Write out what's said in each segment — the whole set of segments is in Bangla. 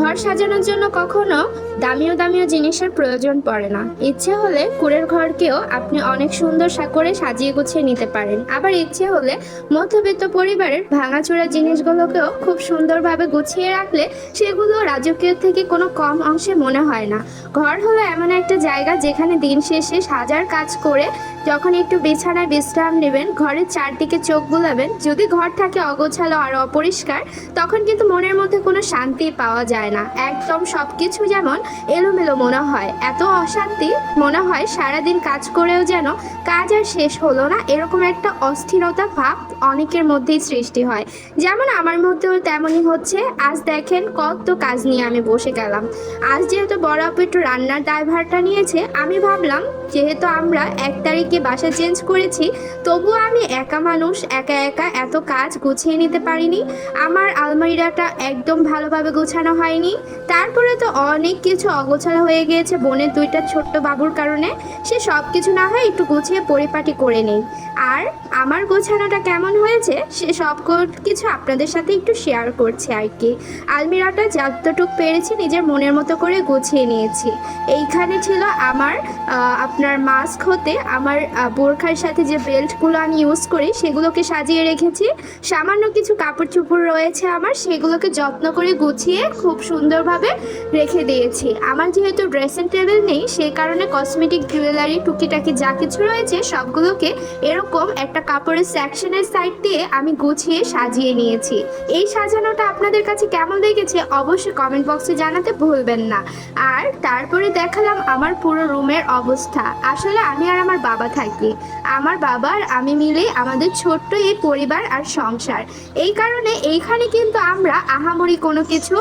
ঘর সাজানোর জন্য কখনো দামিও দামিও জিনিসের প্রয়োজন পড়ে না। ইচ্ছে হলে কুড়ের ঘরকেও আপনি অনেক সুন্দর করে সাজিয়ে গুছিয়ে নিতে পারেন। আবার ইচ্ছে হলে মধ্যবিত্ত পরিবারের ভাঙাচোরা জিনিসগুলোকেও খুব সুন্দরভাবে গুছিয়ে রাখলে সেগুলো রাজকীয় থেকে কোনো কম অংশে মনে হয় না। ঘর হলো এমন একটা জায়গা যেখানে দিন শেষে সাজার কাজ করে যখন একটু বিছানায় বিশ্রাম নেবেন, ঘরের চারদিকে চোখ বুলাবেন, যদি ঘর থাকে অগোছালো আর অপরিষ্কার, তখন কিন্তু মনের মধ্যে কোনো শান্তি পাওয়া যায় না। একদম সব কিছু যেমন এলোমেলো মনে হয়। এত অশান্তি মনে হয় সারাদিন কাজ করেও যেন কাজ আর শেষ হলো না। এরকম একটা অস্থিরতা ভাব অনেকের মধ্যেই সৃষ্টি হয়। যেমন আমার মধ্যেও তেমনই হচ্ছে। আজ দেখেন কত কাজ নিয়ে আমি বসে গেলাম। আজ যেহেতু বড় আপু একটু রান্নার দায়ভারটা নিয়েছে, আমি ভাবলাম যেহেতু আমরা এক তারিখে বাসা চেঞ্জ করেছি, তবুও আমি একা মানুষ, একা একা এত কাজ গুছিয়ে নিতে পারিনি। আমার আলমারিটা একদম ভালোভাবে গোছানো হয়নি। তারপরে তো অনেক কিছু অগোছালো হয়ে গিয়েছে বোনের দুইটা ছোট্ট বাবুর কারণে। সে সব কিছু না হয় একটু গুছিয়ে পরিপাটি করে নেই। আর আমার গোছানোটা কেমন হয়েছে, সে সব কিছু আপনাদের সাথে একটু শেয়ার করছে আর কি। আলমিরাটা যতটুক পেরেছি নিজের মনের মতো করে গুছিয়ে নিয়েছি। এইখানে ছিল আমার আপনার মাস্ক হতে আমার বোরখার সাথে যে বেল্টগুলো আমি ইউজ করি, সেগুলোকে সাজিয়ে রেখেছি। সামান্য কিছু কাপড় চোপড় রয়েছে আমার, সেগুলোকে যত্ন করে গুছিয়ে খুব সুন্দরভাবে রেখে দিয়েছি। আমার যেহেতু ড্রেসিং টেবিল নেই, সেই কারণে কসমেটিক জুয়েলারি টুকিটাকি যা কিছু রয়েছে, সবগুলোকে এরকম একটা কাপড়ের সেকশনের সাইড দিয়ে আমি গুছিয়ে সাজিয়ে নিয়েছি। এই সাজানোটা আপনাদের কাছে কেমন লেগেছে, অবশ্যই কমেন্ট বক্সে জানাতে ভুলবেন না। আর তারপরে দেখালাম আমার পুরো রুমের অবস্থা। আসলে আমি আর আমার বাবা থাকি। আমার বাবার আমি মিলে আমাদের ছোট্ট এই পরিবার আর সংসার। এই কারণে এইখানে কিন্তু আমরা আহামরি কোনো কিছু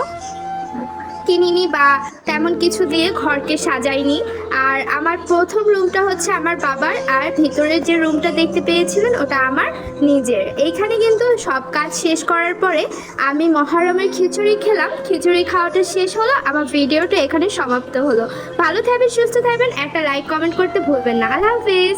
কিনিনি বা তেমন কিছু দিয়ে ঘরকে সাজাইনি। আর আমার প্রথম রুমটা হচ্ছে আমার বাবার, আর ভিতরের যে রুমটা দেখতে পেয়েছিলেন ওটা আমার নিজের। এইখানে কিন্তু সব কাজ শেষ করার পরে আমি মহারমের খিচুড়ি খেলাম। খিচুড়ি খাওয়াটা শেষ হলো, আমার ভিডিওটা এখানে সমাপ্ত হলো। ভালো থাকবেন, সুস্থ থাকবেন, একটা লাইক কমেন্ট করতে ভুলবেন না। আল্লাহ হাফিজ।